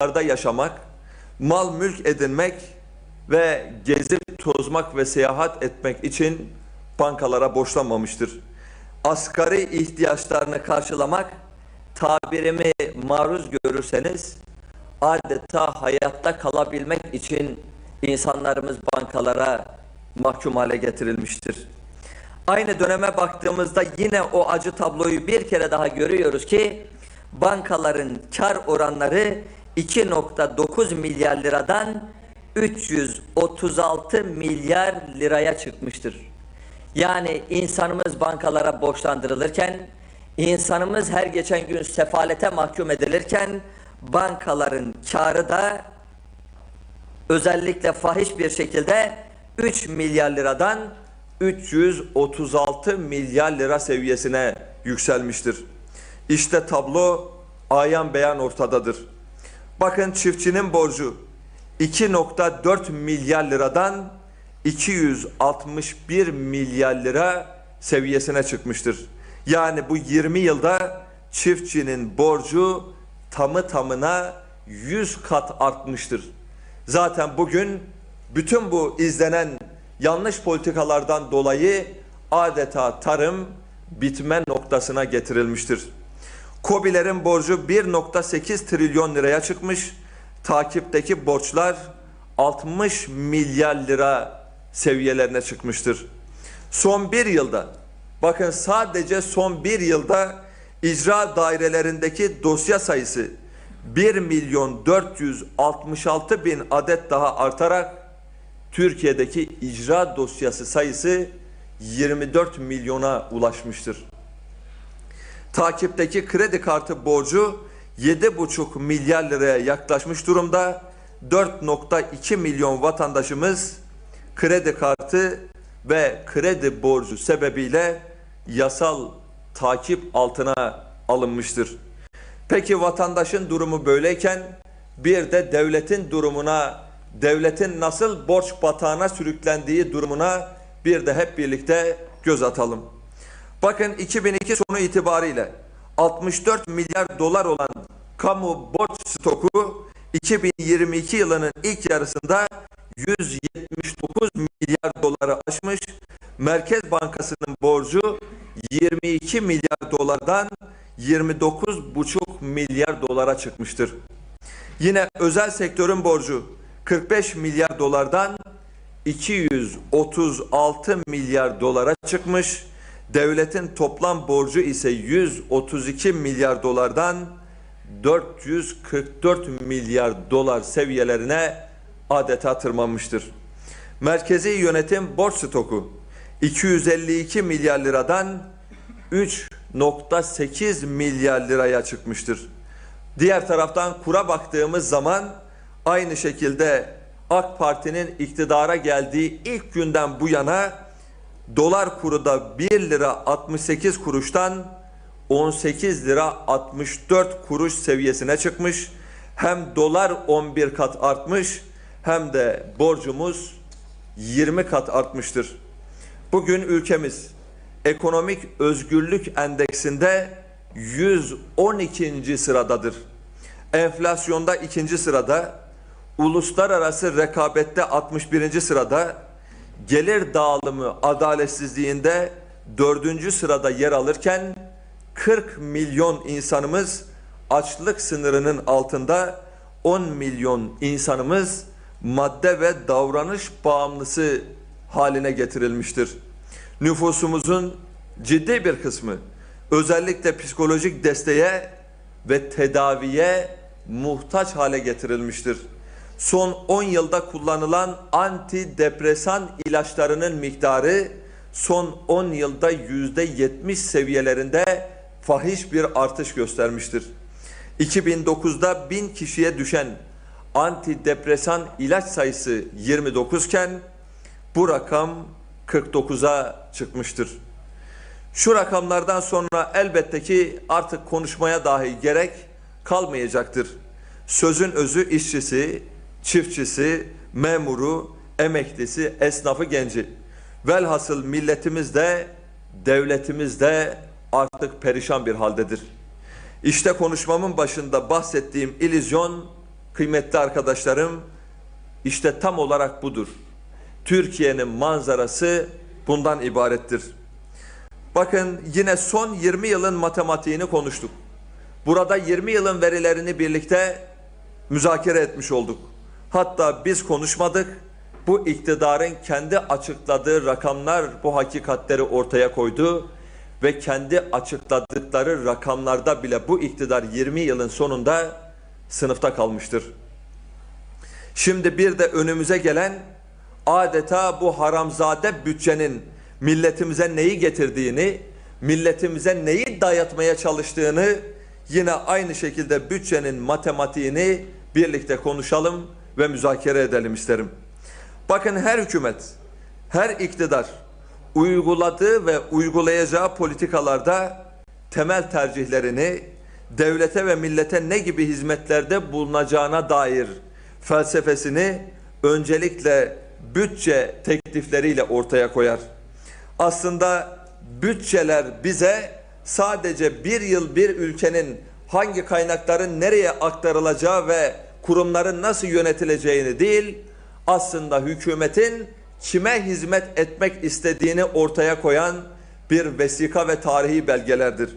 binalarda yaşamak, mal mülk edinmek ve gezip tozmak ve seyahat etmek için bankalara borçlanmamıştır. Asgari ihtiyaçlarını karşılamak, tabirimi maruz görürseniz, adeta hayatta kalabilmek için insanlarımız bankalara mahkum hale getirilmiştir. Aynı döneme baktığımızda yine o acı tabloyu bir kere daha görüyoruz ki bankaların kar oranları 2.9 milyar liradan 336 milyar liraya çıkmıştır. Yani insanımız bankalara borçlandırılırken, insanımız her geçen gün sefalete mahkum edilirken bankaların karı da özellikle fahiş bir şekilde 3 milyar liradan 336 milyar lira seviyesine yükselmiştir. İşte tablo ayan beyan ortadadır. Bakın çiftçinin borcu 2.4 milyar liradan 261 milyar lira seviyesine çıkmıştır. Yani bu 20 yılda çiftçinin borcu tamı tamına 100 kat artmıştır. Zaten bugün bütün bu izlenen yanlış politikalardan dolayı adeta tarım bitme noktasına getirilmiştir. Kobilerin borcu 1.8 trilyon liraya çıkmış. Takipteki borçlar 60 milyar lira seviyelerine çıkmıştır. Son bir yılda, bakın sadece son bir yılda icra dairelerindeki dosya sayısı 1 milyon 466 bin adet daha artarak Türkiye'deki icra dosyası sayısı 24 milyona ulaşmıştır. Takipteki kredi kartı borcu 7,5 milyar liraya yaklaşmış durumda. 4.2 milyon vatandaşımız kredi kartı ve kredi borcu sebebiyle yasal takip altına alınmıştır. Peki vatandaşın durumu böyleyken bir de devletin durumuna, devletin nasıl borç batağına sürüklendiği durumuna bir de hep birlikte göz atalım. Bakın 2002 sonu itibariyle 64 milyar dolar olan kamu borç stoku 2022 yılının ilk yarısında 179 milyar doları aşmış. Merkez Bankası'nın borcu 22 milyar dolardan 29,5 milyar dolara çıkmıştır. Yine özel sektörün borcu 45 milyar dolardan 236 milyar dolara çıkmış. Devletin toplam borcu ise 132 milyar dolardan 444 milyar dolar seviyelerine adeta tırmanmıştır. Merkezi yönetim borç stoku 252 milyar liradan 3.8 milyar liraya çıkmıştır. Diğer taraftan kura baktığımız zaman aynı şekilde AK Parti'nin iktidara geldiği ilk günden bu yana dolar kuru da 1 lira 68 kuruştan 18 lira 64 kuruş seviyesine çıkmış. Hem dolar 11 kat artmış hem de borcumuz 20 kat artmıştır. Bugün ülkemiz ekonomik özgürlük endeksinde 112. sıradadır. Enflasyonda ikinci sırada, uluslararası rekabette 61. sırada, gelir dağılımı adaletsizliğinde dördüncü sırada yer alırken 40 milyon insanımız açlık sınırının altında 10 milyon insanımız madde ve davranış bağımlısı haline getirilmiştir. Nüfusumuzun ciddi bir kısmı özellikle psikolojik desteğe ve tedaviye muhtaç hale getirilmiştir. Son 10 yılda kullanılan antidepresan ilaçlarının miktarı son 10 yılda %70 seviyelerinde fahiş bir artış göstermiştir. 2009'da 1000 kişiye düşen antidepresan ilaç sayısı 29 iken bu rakam 49'a çıkmıştır. Şu rakamlardan sonra elbette ki artık konuşmaya dahi gerek kalmayacaktır. Sözün özü işçisi, çiftçisi, memuru, emeklisi, esnafı, genci. Velhasıl milletimiz de, devletimiz de artık perişan bir haldedir. İşte konuşmamın başında bahsettiğim ilizyon kıymetli arkadaşlarım işte tam olarak budur. Türkiye'nin manzarası bundan ibarettir. Bakın yine son 20 yılın matematiğini konuştuk. Burada 20 yılın verilerini birlikte müzakere etmiş olduk. Hatta biz konuşmadık. Bu iktidarın kendi açıkladığı rakamlar bu hakikatleri ortaya koydu ve kendi açıkladıkları rakamlarda bile bu iktidar 20 yılın sonunda sınıfta kalmıştır. Şimdi bir de önümüze gelen adeta bu haramzade bütçenin milletimize neyi getirdiğini, milletimize neyi dayatmaya çalıştığını yine aynı şekilde bütçenin matematiğini birlikte konuşalım ve müzakere edelim isterim. Bakın her hükümet, her iktidar uyguladığı ve uygulayacağı politikalarda temel tercihlerini devlete ve millete ne gibi hizmetlerde bulunacağına dair felsefesini öncelikle bütçe teklifleriyle ortaya koyar. Aslında bütçeler bize sadece bir yıl bir ülkenin hangi kaynakların nereye aktarılacağı ve kurumların nasıl yönetileceğini değil, aslında hükümetin kime hizmet etmek istediğini ortaya koyan bir vesika ve tarihi belgelerdir.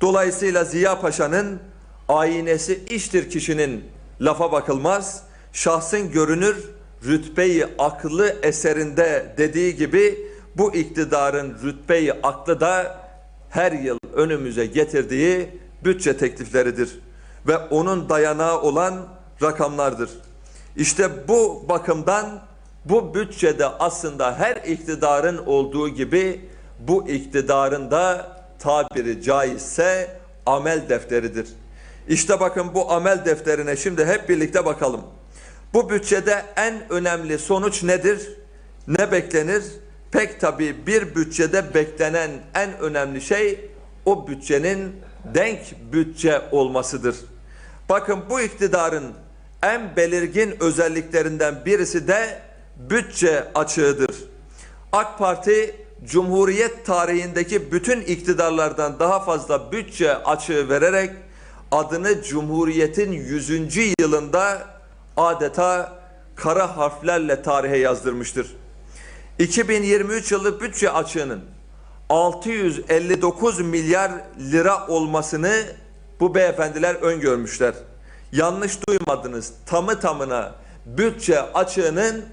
Dolayısıyla Ziya Paşa'nın aynesi iştir kişinin lafa bakılmaz, şahsın görünür rütbeyi aklı eserinde dediği gibi bu iktidarın rütbeyi aklı da her yıl önümüze getirdiği bütçe teklifleridir ve onun dayanağı olan rakamlardır. İşte bu bakımdan bu bütçede aslında her iktidarın olduğu gibi bu iktidarın da tabiri caizse amel defteridir. İşte bakın bu amel defterine şimdi hep birlikte bakalım. Bu bütçede en önemli sonuç nedir? Ne beklenir? Pek tabii bir bütçede beklenen en önemli şey o bütçenin denk bütçe olmasıdır. Bakın bu iktidarın en belirgin özelliklerinden birisi de bütçe açığıdır. AK Parti Cumhuriyet tarihindeki bütün iktidarlardan daha fazla bütçe açığı vererek adını Cumhuriyet'in 100. yılında adeta kara harflerle tarihe yazdırmıştır. 2023 yılı bütçe açığının 659 milyar lira olmasını bu beyefendiler öngörmüşler. Yanlış duymadınız. Tamı tamına bütçe açığının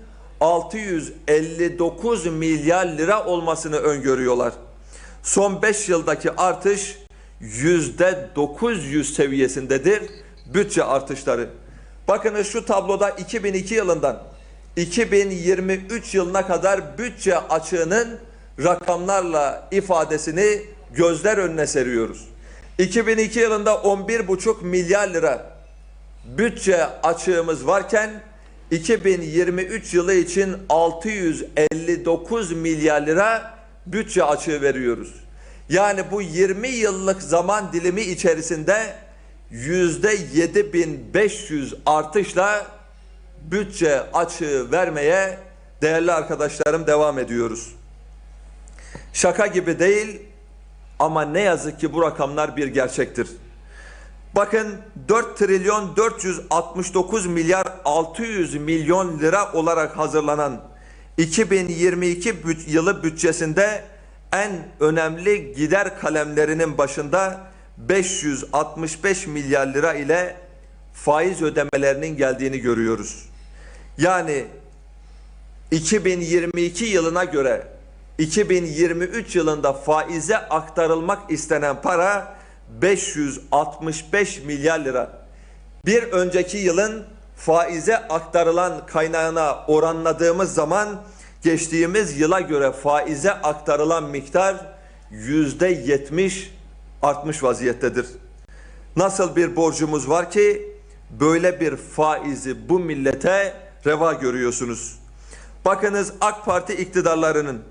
659 milyar lira olmasını öngörüyorlar. Son 5 yıldaki artış yüzde 900 seviyesindedir bütçe artışları. Bakınız şu tabloda 2002 yılından 2023 yılına kadar bütçe açığının rakamlarla ifadesini gözler önüne seriyoruz. 2002 yılında 11,5 milyar lira bütçe açığımız varken 2023 yılı için 659 milyar lira bütçe açığı veriyoruz. Yani bu 20 yıllık zaman dilimi içerisinde yüzde 7500 artışla bütçe açığı vermeye değerli arkadaşlarım devam ediyoruz. Şaka gibi değil ama ne yazık ki bu rakamlar bir gerçektir. Bakın 4 trilyon 469 milyar 600 milyon lira olarak hazırlanan 2022 büt- yılı bütçesinde en önemli gider kalemlerinin başında 565 milyar lira ile faiz ödemelerinin geldiğini görüyoruz. Yani 2022 yılına göre 2023 yılında faize aktarılmak istenen para 565 milyar lira. Bir önceki yılın faize aktarılan kaynağına oranladığımız zaman geçtiğimiz yıla göre faize aktarılan miktar yüzde yetmiş artmış vaziyettedir. Nasıl bir borcumuz var ki böyle bir faizi bu millete reva görüyorsunuz. Bakınız AK Parti iktidarlarının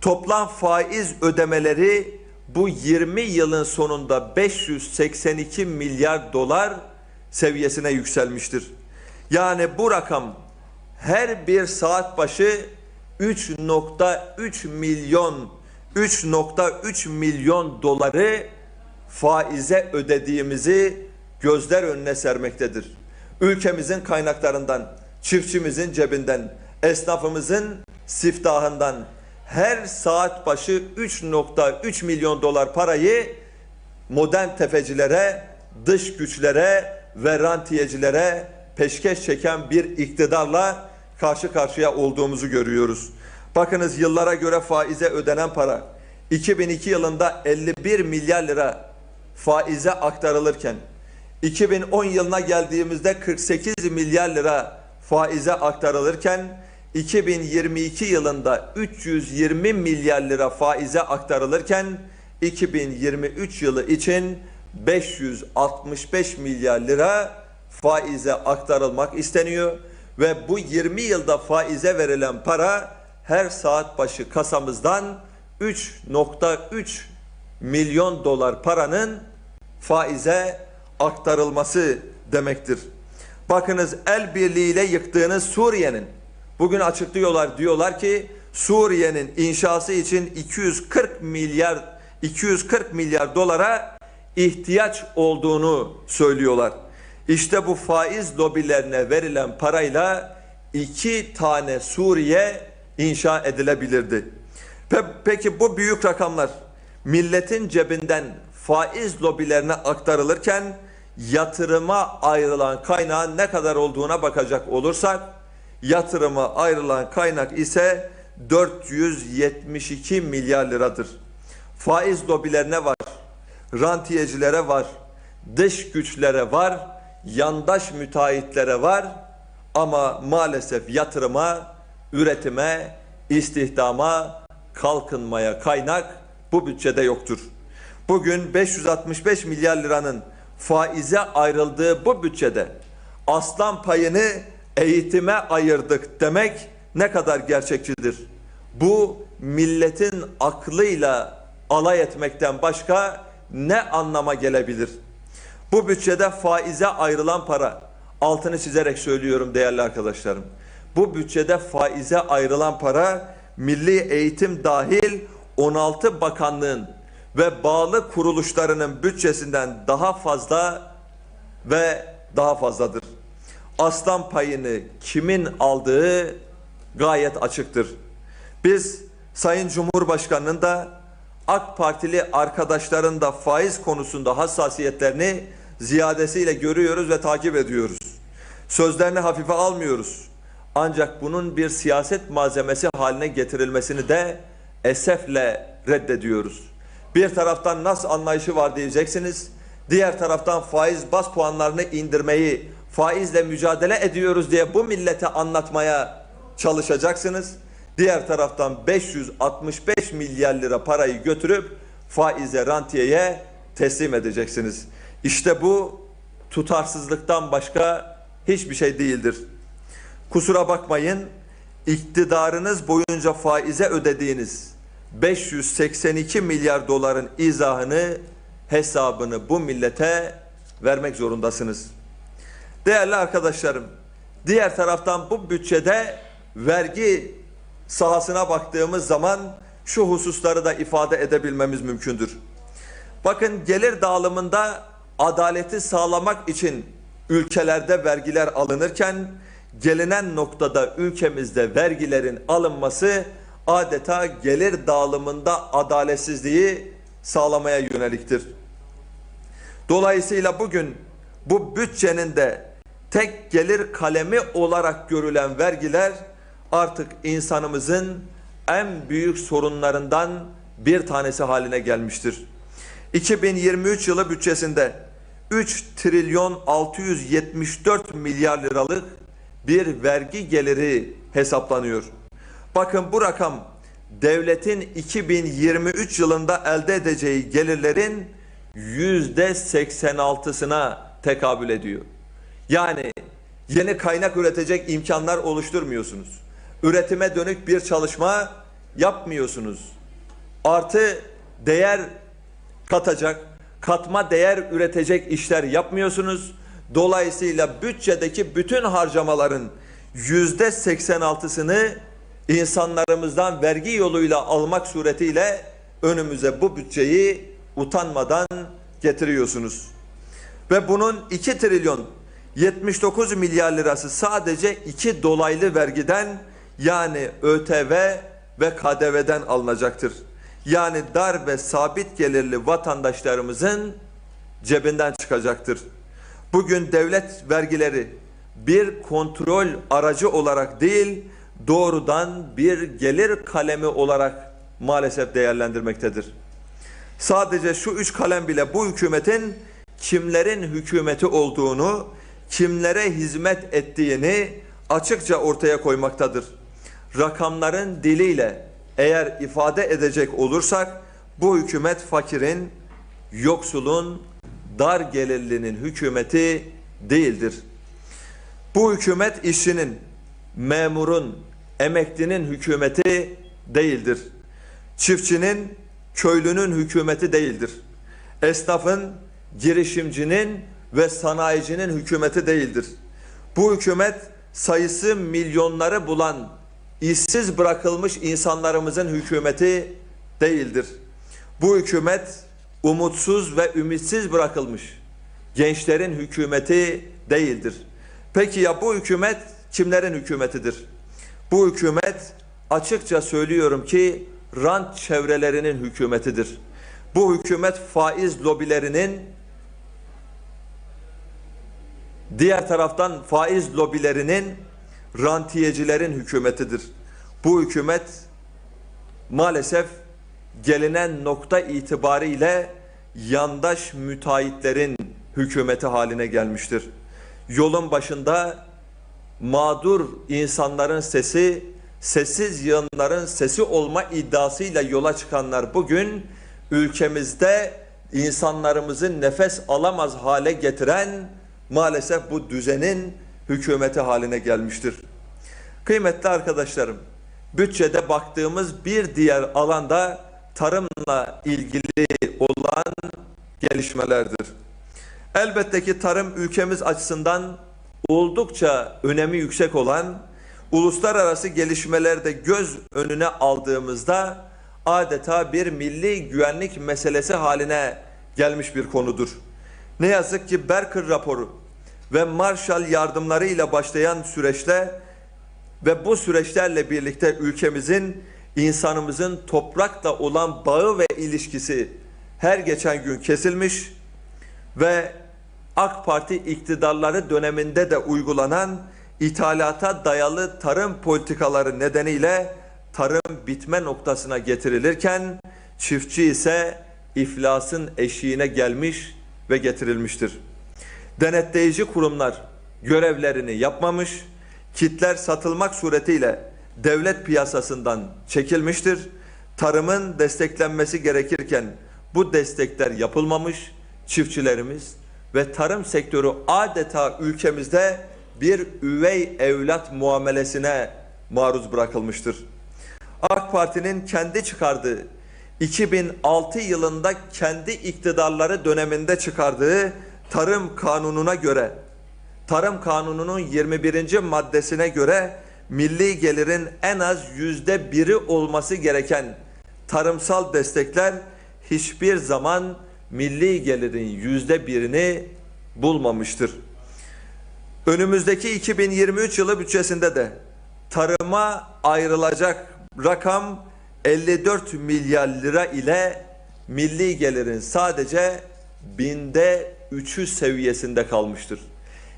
toplam faiz ödemeleri bu 20 yılın sonunda 582 milyar dolar seviyesine yükselmiştir. Yani bu rakam her bir saat başı 3.3 milyon 3.3 milyon doları faize ödediğimizi gözler önüne sermektedir. ülkemizin kaynaklarından, çiftçimizin cebinden, esnafımızın siftahından her saat başı 3.3 milyon dolar parayı modern tefecilere, dış güçlere ve rantiyecilere peşkeş çeken bir iktidarla karşı karşıya olduğumuzu görüyoruz. Bakınız yıllara göre faize ödenen para 2002 yılında 51 milyar lira faize aktarılırken 2010 yılına geldiğimizde 48 milyar lira faize aktarılırken 2022 yılında 320 milyar lira faize aktarılırken 2023 yılı için 565 milyar lira faize aktarılmak isteniyor ve bu 20 yılda faize verilen para her saat başı kasamızdan 3.3 milyon dolar paranın faize aktarılması demektir. Bakınız el birliğiyle yıktığınız Suriye'nin bugün açıklıyorlar diyorlar ki Suriye'nin inşası için 240 milyar 240 milyar dolara ihtiyaç olduğunu söylüyorlar. İşte bu faiz lobilerine verilen parayla iki tane Suriye inşa edilebilirdi. Pe- Peki bu büyük rakamlar milletin cebinden faiz lobilerine aktarılırken yatırıma ayrılan kaynağın ne kadar olduğuna bakacak olursak yatırıma ayrılan kaynak ise 472 milyar liradır. Faiz lobilerine var, rantiyecilere var, dış güçlere var, yandaş müteahhitlere var ama maalesef yatırıma, üretime, istihdama, kalkınmaya kaynak bu bütçede yoktur. Bugün 565 milyar liranın faize ayrıldığı bu bütçede aslan payını eğitime ayırdık demek ne kadar gerçekçidir? Bu milletin aklıyla alay etmekten başka ne anlama gelebilir? Bu bütçede faize ayrılan para, altını çizerek söylüyorum değerli arkadaşlarım. Bu bütçede faize ayrılan para milli eğitim dahil 16 bakanlığın ve bağlı kuruluşlarının bütçesinden daha fazla ve daha fazladır. Aslan payını kimin aldığı gayet açıktır. Biz Sayın Cumhurbaşkanı'nın da AK Partili arkadaşların da faiz konusunda hassasiyetlerini ziyadesiyle görüyoruz ve takip ediyoruz. Sözlerini hafife almıyoruz. Ancak bunun bir siyaset malzemesi haline getirilmesini de esefle reddediyoruz. Bir taraftan nasıl anlayışı var diyeceksiniz. Diğer taraftan faiz bas puanlarını indirmeyi, faizle mücadele ediyoruz diye bu millete anlatmaya çalışacaksınız. Diğer taraftan 565 milyar lira parayı götürüp faize, rantiyeye teslim edeceksiniz. İşte bu tutarsızlıktan başka hiçbir şey değildir. Kusura bakmayın, iktidarınız boyunca faize ödediğiniz 582 milyar doların izahını, hesabını bu millete vermek zorundasınız. Değerli arkadaşlarım, diğer taraftan bu bütçede vergi sahasına baktığımız zaman şu hususları da ifade edebilmemiz mümkündür. Bakın gelir dağılımında adaleti sağlamak için ülkelerde vergiler alınırken gelinen noktada ülkemizde vergilerin alınması adeta gelir dağılımında adaletsizliği sağlamaya yöneliktir. Dolayısıyla bugün bu bütçenin de tek gelir kalemi olarak görülen vergiler artık insanımızın en büyük sorunlarından bir tanesi haline gelmiştir. 2023 yılı bütçesinde 3 trilyon 674 milyar liralık bir vergi geliri hesaplanıyor. Bakın bu rakam devletin 2023 yılında elde edeceği gelirlerin yüzde 86'sına tekabül ediyor. Yani yeni kaynak üretecek imkanlar oluşturmuyorsunuz. Üretime dönük bir çalışma yapmıyorsunuz. Artı değer katacak, katma değer üretecek işler yapmıyorsunuz. Dolayısıyla bütçedeki bütün harcamaların yüzde 86'sını insanlarımızdan vergi yoluyla almak suretiyle önümüze bu bütçeyi utanmadan getiriyorsunuz. Ve bunun 2 trilyon 79 milyar lirası sadece iki dolaylı vergiden yani ÖTV ve KDV'den alınacaktır. Yani dar ve sabit gelirli vatandaşlarımızın cebinden çıkacaktır. Bugün devlet vergileri bir kontrol aracı olarak değil, doğrudan bir gelir kalemi olarak maalesef değerlendirmektedir. Sadece şu üç kalem bile bu hükümetin kimlerin hükümeti olduğunu, kimlere hizmet ettiğini açıkça ortaya koymaktadır. Rakamların diliyle eğer ifade edecek olursak bu hükümet fakirin, yoksulun, dar gelirlinin hükümeti değildir. Bu hükümet işçinin, memurun, emeklinin hükümeti değildir. Çiftçinin, köylünün hükümeti değildir. Esnafın, girişimcinin ve sanayicinin hükümeti değildir. Bu hükümet sayısı milyonları bulan işsiz bırakılmış insanlarımızın hükümeti değildir. Bu hükümet umutsuz ve ümitsiz bırakılmış gençlerin hükümeti değildir. Peki ya bu hükümet kimlerin hükümetidir? Bu hükümet açıkça söylüyorum ki rant çevrelerinin hükümetidir. Bu hükümet faiz lobilerinin diğer taraftan faiz lobilerinin rantiyecilerin hükümetidir. Bu hükümet maalesef gelinen nokta itibariyle yandaş müteahhitlerin hükümeti haline gelmiştir. Yolun başında mağdur insanların sesi, sessiz yığınların sesi olma iddiasıyla yola çıkanlar bugün ülkemizde insanlarımızı nefes alamaz hale getiren maalesef bu düzenin hükümeti haline gelmiştir. Kıymetli arkadaşlarım, bütçede baktığımız bir diğer alanda tarımla ilgili olan gelişmelerdir. Elbette ki tarım ülkemiz açısından oldukça önemi yüksek olan uluslararası gelişmelerde göz önüne aldığımızda adeta bir milli güvenlik meselesi haline gelmiş bir konudur. Ne yazık ki Berker raporu ve Marshall yardımları ile başlayan süreçte ve bu süreçlerle birlikte ülkemizin insanımızın toprakla olan bağı ve ilişkisi her geçen gün kesilmiş ve AK Parti iktidarları döneminde de uygulanan ithalata dayalı tarım politikaları nedeniyle tarım bitme noktasına getirilirken çiftçi ise iflasın eşiğine gelmiş ve getirilmiştir. Denetleyici kurumlar görevlerini yapmamış, kitler satılmak suretiyle devlet piyasasından çekilmiştir. Tarımın desteklenmesi gerekirken bu destekler yapılmamış, çiftçilerimiz ve tarım sektörü adeta ülkemizde bir üvey evlat muamelesine maruz bırakılmıştır. AK Parti'nin kendi çıkardığı 2006 yılında kendi iktidarları döneminde çıkardığı tarım kanununa göre tarım kanununun 21. maddesine göre milli gelirin en az yüzde biri olması gereken tarımsal destekler hiçbir zaman milli gelirin yüzde birini bulmamıştır. Önümüzdeki 2023 yılı bütçesinde de tarıma ayrılacak rakam 54 milyar lira ile milli gelirin sadece binde üçü seviyesinde kalmıştır.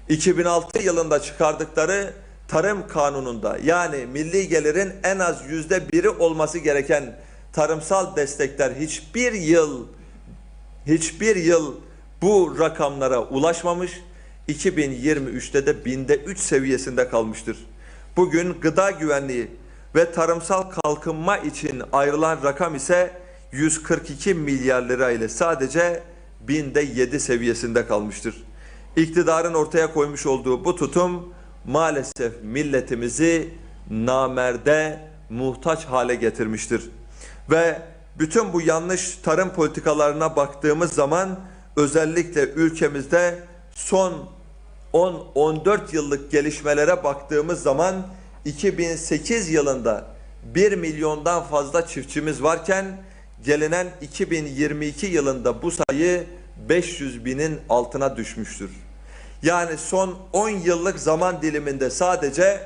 2006 yılında çıkardıkları tarım kanununda yani milli gelirin en az yüzde biri olması gereken tarımsal destekler hiçbir yıl hiçbir yıl bu rakamlara ulaşmamış. 2023'te de binde 3 seviyesinde kalmıştır. Bugün gıda güvenliği ve tarımsal kalkınma için ayrılan rakam ise 142 milyar lira ile sadece binde 7 seviyesinde kalmıştır. İktidarın ortaya koymuş olduğu bu tutum maalesef milletimizi namerde muhtaç hale getirmiştir. Ve bütün bu yanlış tarım politikalarına baktığımız zaman özellikle ülkemizde son 10-14 yıllık gelişmelere baktığımız zaman 2008 yılında 1 milyondan fazla çiftçimiz varken gelinen 2022 yılında bu sayı 500 binin altına düşmüştür. Yani son 10 yıllık zaman diliminde sadece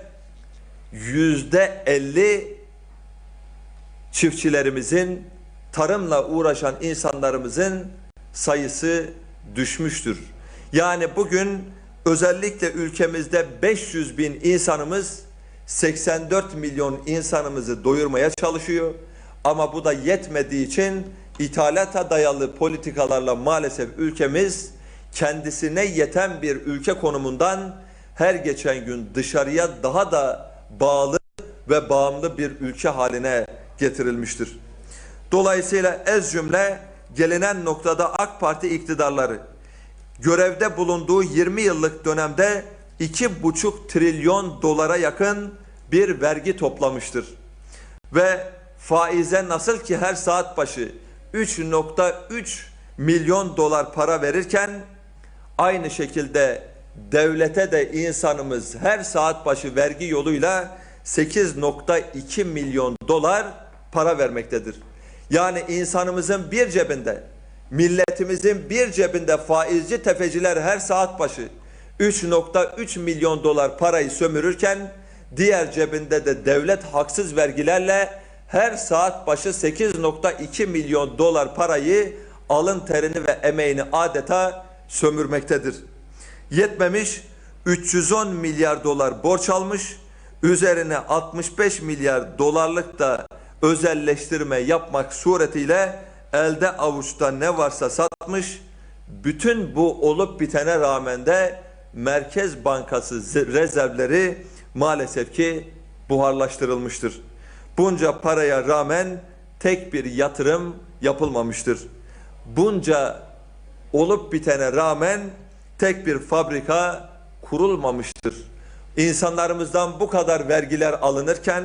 yüzde 50 çiftçilerimizin, tarımla uğraşan insanlarımızın sayısı düşmüştür. Yani bugün özellikle ülkemizde 500 bin insanımız 84 milyon insanımızı doyurmaya çalışıyor. Ama bu da yetmediği için ithalata dayalı politikalarla maalesef ülkemiz kendisine yeten bir ülke konumundan her geçen gün dışarıya daha da bağlı ve bağımlı bir ülke haline getirilmiştir. Dolayısıyla ez cümle gelinen noktada AK Parti iktidarları görevde bulunduğu 20 yıllık dönemde 2,5 trilyon dolara yakın bir vergi toplamıştır. Ve faize nasıl ki her saat başı 3.3 milyon dolar para verirken aynı şekilde devlete de insanımız her saat başı vergi yoluyla 8.2 milyon dolar para vermektedir. Yani insanımızın bir cebinde, milletimizin bir cebinde faizci tefeciler her saat başı 3.3 milyon dolar parayı sömürürken diğer cebinde de devlet haksız vergilerle her saat başı 8.2 milyon dolar parayı alın terini ve emeğini adeta sömürmektedir. Yetmemiş 310 milyar dolar borç almış, üzerine 65 milyar dolarlık da özelleştirme yapmak suretiyle elde avuçta ne varsa satmış. Bütün bu olup bitene rağmen de Merkez Bankası rezervleri maalesef ki buharlaştırılmıştır. Bunca paraya rağmen tek bir yatırım yapılmamıştır. Bunca olup bitene rağmen tek bir fabrika kurulmamıştır. İnsanlarımızdan bu kadar vergiler alınırken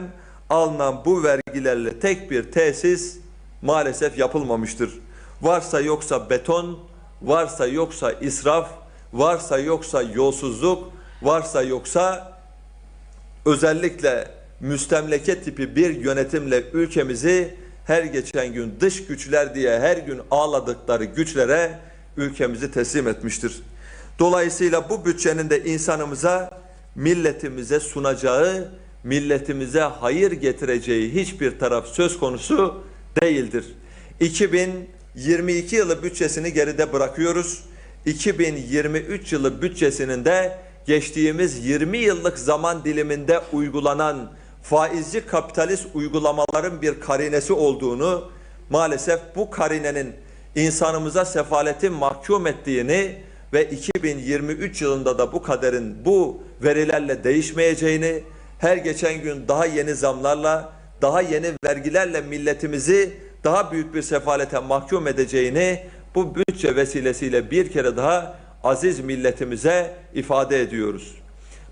alınan bu vergilerle tek bir tesis maalesef yapılmamıştır. Varsa yoksa beton, varsa yoksa israf, varsa yoksa yolsuzluk, varsa yoksa özellikle müstemleke tipi bir yönetimle ülkemizi her geçen gün dış güçler diye her gün ağladıkları güçlere ülkemizi teslim etmiştir. Dolayısıyla bu bütçenin de insanımıza, milletimize sunacağı, milletimize hayır getireceği hiçbir taraf söz konusu değildir. 2022 yılı bütçesini geride bırakıyoruz. 2023 yılı bütçesinin de geçtiğimiz 20 yıllık zaman diliminde uygulanan faizci kapitalist uygulamaların bir karinesi olduğunu maalesef bu karinenin insanımıza sefaleti mahkum ettiğini ve 2023 yılında da bu kaderin bu verilerle değişmeyeceğini her geçen gün daha yeni zamlarla daha yeni vergilerle milletimizi daha büyük bir sefalete mahkum edeceğini bu bütçe vesilesiyle bir kere daha aziz milletimize ifade ediyoruz.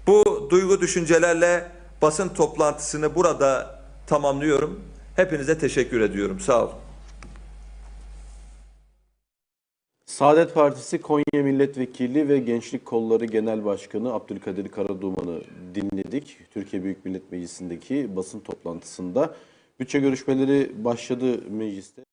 Bu duygu düşüncelerle basın toplantısını burada tamamlıyorum. Hepinize teşekkür ediyorum. Sağ olun. Saadet Partisi Konya Milletvekili ve Gençlik Kolları Genel Başkanı Abdülkadir Karaduman'ı dinledik. Türkiye Büyük Millet Meclisi'ndeki basın toplantısında. Bütçe görüşmeleri başladı mecliste.